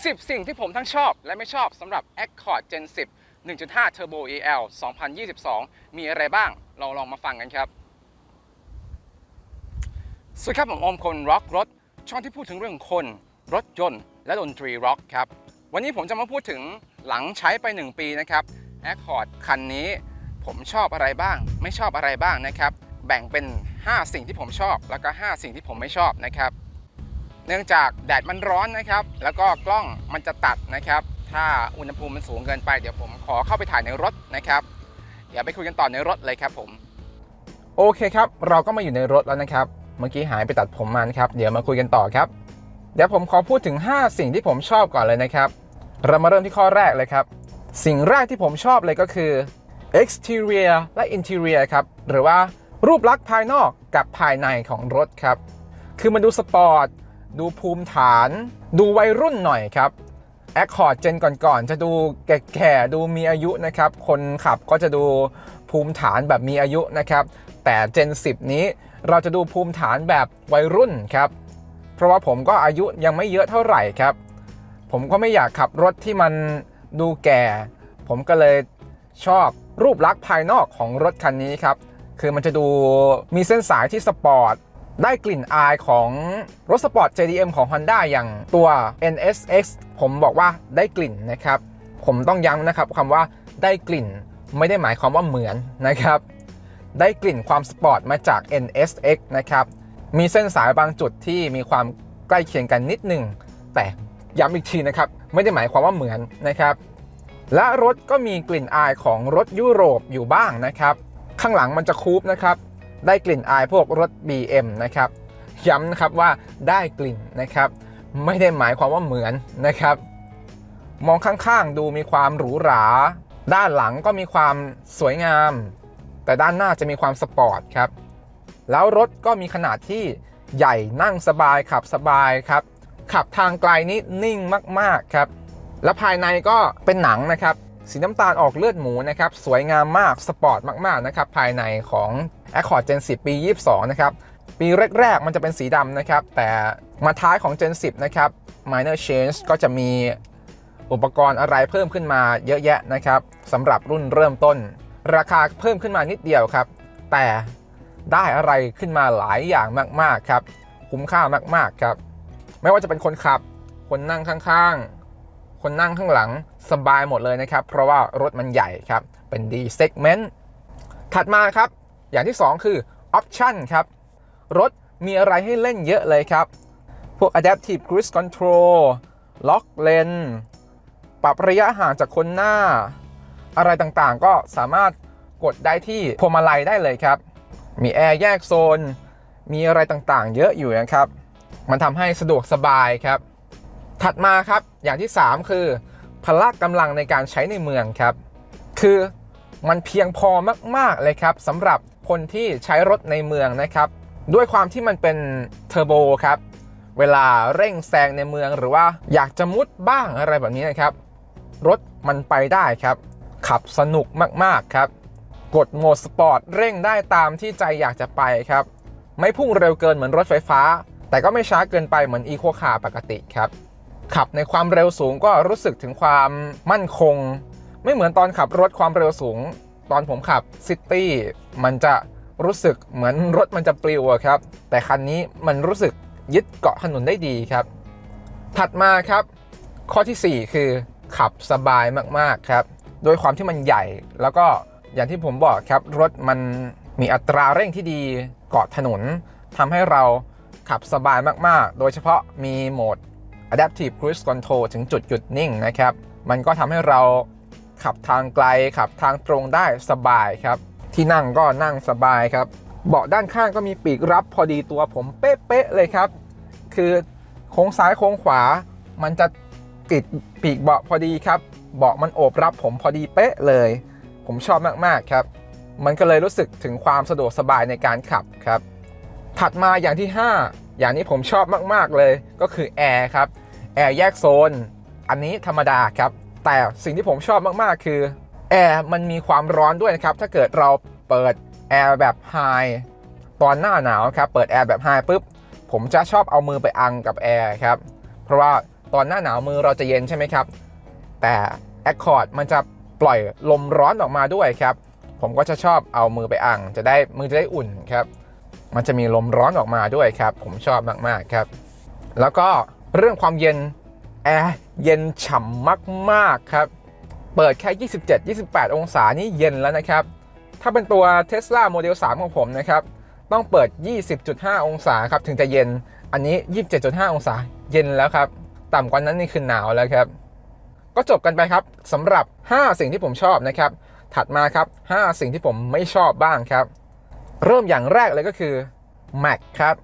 10 สิ่งที่ผมทั้งชอบและไม่ชอบสำหรับ Accord Gen 10 1.5 Turbo EL 2022 มีอะไรบ้าง เราลองมาฟังกันครับ สวัสดีครับ ผมอมคนร็อกรถ ช่องที่พูดถึงเรื่องคน รถยนต์ และดนตรีร็อกครับ วันนี้ผมจะมาพูดถึงหลังใช้ไป 1 ปีนะครับ Accord คันนี้ ผมชอบอะไรบ้าง ไม่ชอบอะไรบ้างนะครับ แบ่งเป็น 5 สิ่งที่ผมชอบ แล้วก็ 5 สิ่งที่ผมไม่ชอบนะครับ เนื่องจากแดดมันร้อนนะครับ แล้วก็กล้องมันจะตัดนะครับ ถ้าอุณหภูมิมันสูงเกินไปเดี๋ยวผมขอเข้าไปถ่ายในรถนะครับ เดี๋ยวไปคุยกันต่อในรถเลยครับผม โอเคครับ เราก็มาอยู่ในรถแล้วนะครับ เมื่อกี้หายไปตัดผมมานะครับ เดี๋ยวมาคุยกันต่อครับ เดี๋ยวผมขอพูดถึง 5 สิ่งที่ผมชอบก่อนเลยนะครับ เรามาเริ่มที่ข้อแรกเลยครับ สิ่งแรกที่ผมชอบเลยก็คือ exterior และ interior ครับ หรือว่ารูปลักษณ์ภายนอกกับภายในของรถครับ คือมันดูสปอร์ต ดูภูมิฐาน ดูวัยรุ่นหน่อยครับ Accord เจนก่อนๆ จะดูแก่ๆ ดูมีอายุนะครับ คนขับก็จะดูภูมิฐานแบบมีอายุนะครับ แต่เจน 10 นี้เราจะดูภูมิฐานแบบวัยรุ่นครับ เพราะว่าผมก็อายุยังไม่เยอะเท่าไหร่ครับ ผมก็ไม่อยากขับรถที่มันดูแก่ ผมก็เลยชอบรูปลักษณ์ภายนอกของรถคันนี้ครับ คือมันจะดูมีเส้นสายที่สปอร์ต ได้กลิ่นอายของรถสปอร์ต JDM ของ Honda อย่างตัว NSX ผมบอกว่าได้กลิ่นนะครับ ผมต้องย้ำนะครับคำว่าได้กลิ่นไม่ได้หมายความว่าเหมือนนะครับ ได้กลิ่นความสปอร์ตมาจาก NSX นะครับ มีเส้นสายบางจุดที่มีความใกล้เคียงกันนิดหนึ่ง แต่ย้ำอีกทีนะครับ ไม่ได้หมายความว่าเหมือนนะครับ และรถก็มีกลิ่นอายของรถยุโรปอยู่บ้างนะครับ ข้างหลังมันจะคูปนะครับ ได้กลิ่นอายพวกรถ BM นะครับ ย้ำนะครับว่าได้กลิ่นนะครับ ไม่ได้หมายความว่าเหมือนนะครับ มองข้างๆดูมีความหรูหรา ด้านหลังก็มีความสวยงาม แต่ด้านหน้าจะมีความสปอร์ตครับ แล้วรถก็มีขนาดที่ใหญ่นั่งสบายขับสบายครับ ขับทางไกลนี่นิ่งมากๆครับ และภายในก็เป็นหนังนะครับ สีน้ำตาลออกเลือดหมูนะครับ สวยงามมากสปอร์ตมาก ๆ นะครับ ภายในของ Accord Gen 10 ปี 22 นะครับ ปีแรก ๆ มันจะเป็นสีดำนะครับ แต่มาท้ายของ Gen 10 นะครับ minor change ก็จะมีอุปกรณ์อะไรเพิ่มขึ้นมาเยอะแยะนะครับสำหรับรุ่นเริ่มต้น ราคาเพิ่มขึ้นมานิดเดียวครับ แต่ได้อะไรขึ้นมาหลายอย่างมาก ๆ ครับ คุ้มค่ามาก ๆ ครับ ไม่ว่าจะเป็นคนขับ คนนั่งข้าง ๆ คนนั่งข้างหลังสบายหมดเลยนะครับ เพราะว่ารถมันใหญ่ครับ เป็น D segment ถัดมาครับ อย่างที่ 2 คือ option ครับ รถมีอะไรให้เล่นเยอะเลยครับ พวก adaptive cruise control lock lane ปรับระยะห่างจากคนหน้า อะไรต่างๆ ก็สามารถกดได้ที่พวงมาลัยได้เลยครับ มีแอร์แยกโซน มีอะไรต่างๆ เยอะอยู่นะครับ มันทำให้สะดวกสบายครับ ถัดมาครับอย่างที่ 3 คือ พละกำลังในการใช้ในเมืองครับ คือมันเพียงพอมาก ๆ เลยครับสำหรับคนที่ใช้รถในเมืองนะครับ ด้วยความที่มันเป็นเทอร์โบครับ เวลาเร่งแซงในเมืองหรือว่าอยากจะมุดบ้างอะไรแบบนี้นะครับ รถมันไปได้ครับ ขับสนุกมาก ๆ ครับ กดโหมดสปอร์ตเร่งได้ตามที่ใจอยากจะไปครับ ไม่พุ่งเร็วเกินเหมือนรถไฟฟ้า แต่ก็ไม่ช้าเกินไปเหมือนอีโคคาร์ปกติครับ ขับในความเร็วสูงก็รู้สึกถึงความมั่นคง ไม่เหมือนตอนขับรถความเร็วสูง ตอนผมขับซิตี้มันจะรู้สึกเหมือนรถมันจะปลิวครับ แต่คันนี้มันรู้สึกยึดเกาะถนนได้ดีครับ ถัดมาครับ ข้อทีสี่4 คือขับสบายมากๆครับ โดยความที่มันใหญ่ แล้วก็อย่างที่ผมบอกครับ รถมันมีอัตราเร่งที่ดีเกาะถนนทำให้เราขับสบายมากๆ โดยเฉพาะมีโหมด Adaptive Cruise Control ถึงจุดหยุดนิ่งนะครับ มันก็ทำให้เราขับทางไกล ขับทางตรงได้สบายครับ ที่นั่งก็นั่งสบายครับ เบาะด้านข้างก็มีปีกรับพอดีตัวผมเป๊ะๆเลยครับ คือโค้งซ้ายโค้งขวา มันจะติดปีกเบาะพอดีครับ เบาะมันโอบรับผมพอดีเป๊ะเลย ผมชอบมากๆครับ มันก็เลยรู้สึกถึงความสะดวกสบายในการขับครับ ถัดมาอย่างที่ 5 อย่างนี้ผมชอบมากๆเลยก็คือแอร์ครับ แอร์แยกโซน อันนี้ธรรมดาครับ แต่สิ่งที่ผมชอบมากๆ คือแอร์มันมีความร้อนด้วยนะครับ ถ้าเกิดเราเปิดแอร์แบบไฮตอนหน้าหนาวครับ เปิดแอร์แบบไฮปุ๊บ ผมจะชอบเอามือไปอังกับแอร์ครับ เพราะว่าตอนหน้าหนาวมือเราจะเย็นใช่ไหมครับ แต่ Accord มันจะปล่อยลมร้อนออกมาด้วยครับ ผมก็จะชอบเอามือไปอ่างจะได้มือจะได้อุ่นครับ มันจะมีลมร้อนออกมาด้วยครับ ผมชอบมากๆครับ แล้วก็ เรื่องความเย็นแอร์เย็นฉ่ำมากๆครับ เปิดแค่ 27-28 องศานี่เย็นแล้วนะครับ ถ้าเป็นตัว Tesla Model 3 ของผมนะครับ ต้องเปิด 20.5 องศาครับถึงจะเย็น อันนี้ 27.5 องศาเย็นแล้วครับ ต่ำกว่านั้นนี่คือหนาวแล้วครับ ก็จบกันไปครับสำหรับ 5 สิ่งที่ผมชอบนะครับ ถัดมาครับ 5 สิ่งที่ผมไม่ชอบบ้างครับ เริ่มอย่างแรกเลยก็คือ Mac ครับ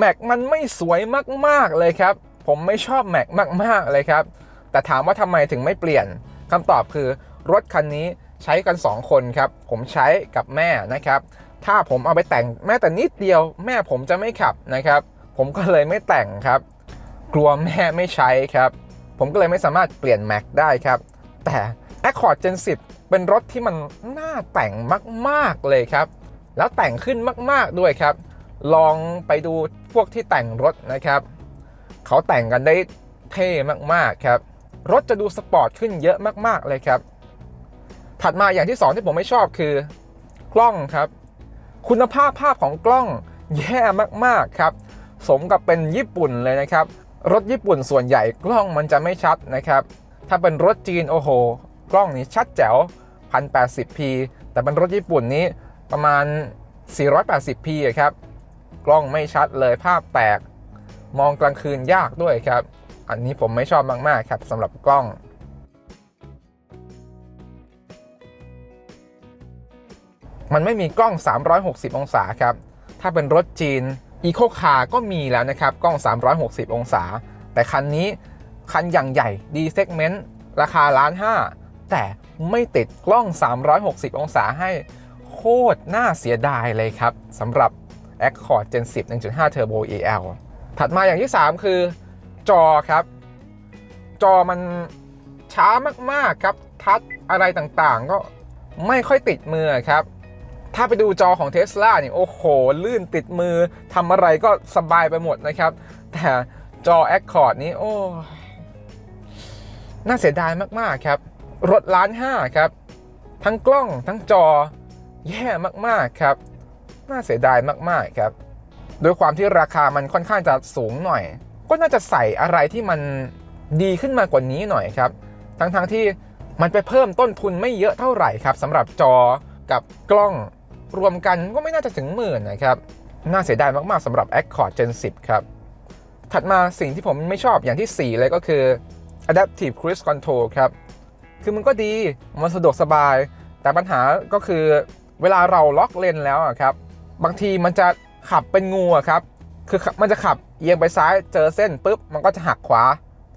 Mac มันไม่สวยมากๆเลยครับ ผมไม่ชอบ Mac มาก ๆเลยครับ แต่ถามว่าทำไมถึงไม่เปลี่ยนคำตอบคือรถคันนี้ใช้กัน 2 คนครับ ผมใช้กับแม่นะครับ ถ้าผมเอาไปแต่งแม้แต่นิดเดียว แม่ผมจะไม่ขับนะครับ ผมก็เลยไม่แต่งครับ กลัวแม่ไม่ใช้ครับ ผมก็เลยไม่สามารถเปลี่ยน Mac ได้ครับ แต่ Accord Gen 10 เป็นรถที่มันน่าแต่งมาก ๆเลยครับ แล้วแต่งขึ้นมาก ๆด้วยครับ ลองไปดูพวกที่แต่งรถนะครับ เขาแต่งกันได้เท่มากๆครับ รถจะดูสปอร์ตขึ้นเยอะมากๆเลยครับ ถัดมาอย่างที่สองที่ผมไม่ชอบคือกล้องครับ คุณภาพภาพของกล้องแย่มากๆครับ สมกับเป็นญี่ปุ่นเลยนะครับ รถญี่ปุ่นส่วนใหญ่กล้องมันจะไม่ชัดนะครับ ถ้าเป็นรถจีนโอ้โห กล้องนี้ชัดแจ๋ว 1080p แต่เป็นรถญี่ปุ่นนี้ประมาณ 480p อะครับ กล้องไม่ชัดเลยภาพแตก มองกลางคืนยากด้วยครับ อันนี้ผมไม่ชอบมากๆครับสำหรับกล้องมันไม่มีกล้อง 360 องศาครับ ถ้าเป็นรถจีน Eco Car ก็มีแล้วนะครับ กล้อง 360 องศา แต่คันนี้คันอย่างใหญ่ D segment ราคาล้านห้าแต่ไม่ติดกล้อง 360 องศาให้โคตรน่าเสียดายเลยครับสำหรับ Accord Gen 10 1.5 Turbo EL ถัดมาอย่างที่ 3 คือจอครับ จอมันช้ามากๆครับ ทัชอะไรต่างๆ ก็ไม่ค่อยติดมือครับ ถ้าไปดูจอของ Tesla เนี่ย โอ้โห ลื่นติดมือทำอะไรก็สบายไปหมดนะครับ แต่จอ Accord นี้ โอ้ น่าเสียดายมากๆครับ รถล้านห้าครับ ทั้งกล้องทั้งจอแย่มากๆครับ น่าเสียดายมากๆครับโดยความที่ราคามันค่อนข้างจะสูงหน่อย ก็น่าจะใส่อะไรที่มันดีขึ้นมากว่านี้หน่อยครับ ทั้งๆทที่มันไปเพิ่มต้นทุนไม่เยอะเท่าไหร่ครับสำหรับจอกับกล้องรวมกันก็ไม่น่าจะถึงหมื่นนะครับ น่าเสียดายมากๆสำหรับ Accord Gen 10 ครับ ถัดมาสิ่งที่ผมไม่ชอบอย่างที่ 4 เลยก็คือ Adaptive Cruise Control ครับ คือมันก็ดี มันสะดวกสบาย แต่ปัญหาก็คือเวลาเราล็อกเลนแล้วอะครับ บางทีมันจะขับเป็นงูอะครับ คือมันจะขับเอียงไปซ้ายเจอเส้นปุ๊บมันก็จะหักขวา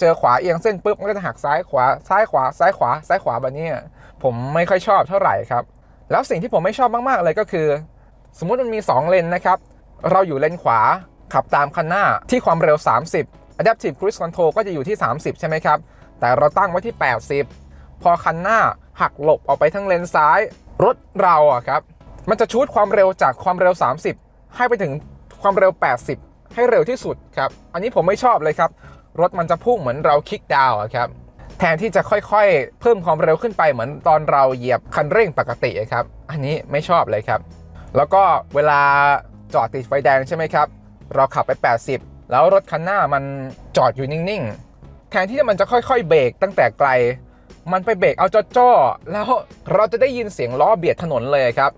เจอขวาเอียงเส้นปุ๊บมันก็จะหักซ้ายขวาซ้ายขวาซ้ายขวาซ้ายขวาแบบนี้ผมไม่ค่อยชอบเท่าไหร่ครับ แล้วสิ่งที่ผมไม่ชอบมากๆเลยก็คือ สมมุติมันมี 2 เลนนะครับ เราอยู่เลนขวาขับตามคันหน้าที่ความเร็ว 30 Adaptive Cruise Control ก็จะอยู่ที่ 30 ใช่ไหมครับ แต่เราตั้งไว้ที่ 80 พอคันหน้าหักหลบออกไปทั้งเลนซ้าย รถเราอะครับ มันจะชูดความเร็วจากความเร็ว 30 ให้ไปถึงความเร็ว 80 ให้เร็วที่สุดครับ อันนี้ผมไม่ชอบเลยครับ รถมันจะพุ่งเหมือนเราคลิกดาวครับแทนที่จะค่อยๆ เพิ่มความเร็วขึ้นไปเหมือนตอนเราเหยียบคันเร่งปกติครับ อันนี้ไม่ชอบเลยครับ แล้วก็เวลาจอดติดไฟแดงใช่ไหมครับ เราขับไป 80 แล้วรถคันหน้ามันจอดอยู่นิ่งๆ แทนที่มันจะค่อยๆ เบรกตั้งแต่ไกล มันไปเบรกเอาจ้อๆแล้วเราจะได้ยินเสียงล้อเบียดถนนเลยครับ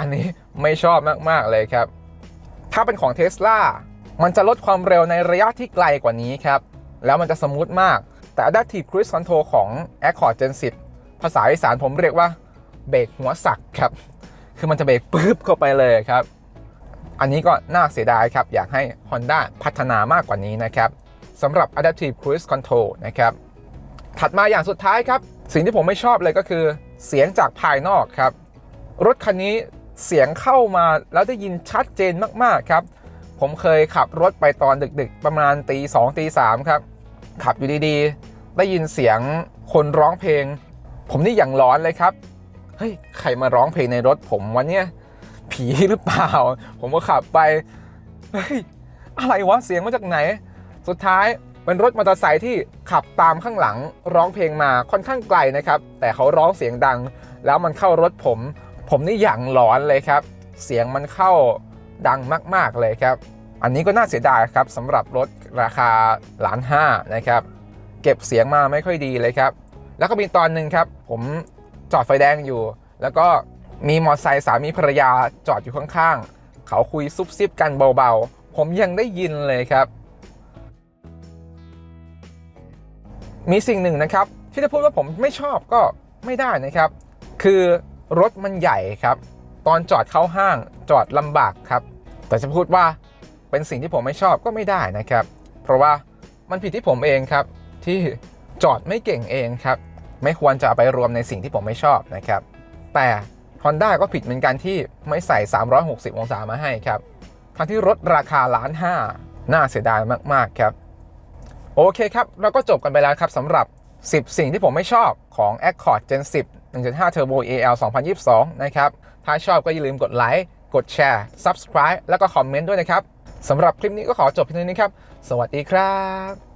อันนี้ไม่ชอบมากๆเลยครับ ถ้าเป็นของ Tesla มันจะลดความเร็วในระยะที่ไกลกว่านี้ครับ แล้วมันจะสมูทมาก แต่ Adaptive Cruise Control ของ Accord Gen 10 ภาษาอีสานผมเรียกว่าเบรกหัวสักครับ คือมันจะเบรกปึ๊บเข้าไปเลยครับ อันนี้ก็น่าเสียดายครับ อยากให้ Honda พัฒนามากกว่านี้นะครับสำหรับ Adaptive Cruise Control นะครับ ถัดมาอย่างสุดท้ายครับ สิ่งที่ผมไม่ชอบเลยก็คือ เสียงจากภายนอกครับ รถคันนี้ เสียงเข้ามาแล้วได้ยินชัดเจนมากๆครับ ผมเคยขับรถไปตอนดึกๆ ประมาณตีสองตีสามครับ ขับอยู่ดีๆ ได้ยินเสียงคนร้องเพลง ผมนี่อย่างร้อนเลยครับ เฮ้ย ใครมาร้องเพลงในรถผมวันเนี้ยผีหรือเปล่า ผมก็ขับไป เฮ้ย อะไรวะ เสียงมาจากไหน สุดท้ายเป็นรถมอเตอร์ไซค์ที่ขับตามข้างหลังร้องเพลงมาค่อนข้างไกลนะครับ แต่เขาร้องเสียงดัง แล้วมันเข้ารถผม ผมนี่อย่างหลอนเลยครับ เสียงมันเข้าดังมาก ๆเลยครับ อันนี้ก็น่าเสียดายครับสำหรับรถราคาล้านห้านะครับ เก็บเสียงมาไม่ค่อยดีเลยครับ แล้วก็มีตอนหนึ่งครับ ผมจอดไฟแดงอยู่ แล้วก็มีมอเตอร์ไซค์สามีภรรยาจอดอยู่ข้างๆ เขาคุยซุบซิบกันเบาๆ ผมยังได้ยินเลยครับ มีสิ่งหนึ่งนะครับ ที่จะพูดว่าผมไม่ชอบก็ไม่ได้นะครับ คือ รถมันใหญ่ครับ ตอนจอดเข้าห้างจอดลำบากครับ แต่จะพูดว่าเป็นสิ่งที่ผมไม่ชอบก็ไม่ได้นะครับ เพราะว่ามันผิดที่ผมเองครับ ที่จอดไม่เก่งเองครับ ไม่ควรจะไปรวมในสิ่งที่ผมไม่ชอบนะครับ แต่ Honda ก็ผิดเหมือนกันที่ไม่ใส่ 360 องศามาให้ครับทั้งที่รถราคาล้านห้าน่าเสียดายมากๆครับ โอเคครับ เราก็จบกันไปแล้วครับสำหรับ 10 สิ่งที่ผมไม่ชอบของ Accord Gen 10 1.5 Turbo AL 2022 นะครับ ถ้าชอบก็อย่าลืมกดไลค์ กดแชร์ Subscribe แล้วก็คอมเมนต์ด้วยนะครับ สำหรับคลิปนี้ก็ขอจบเพียงเท่านี้ครับ สวัสดีครับ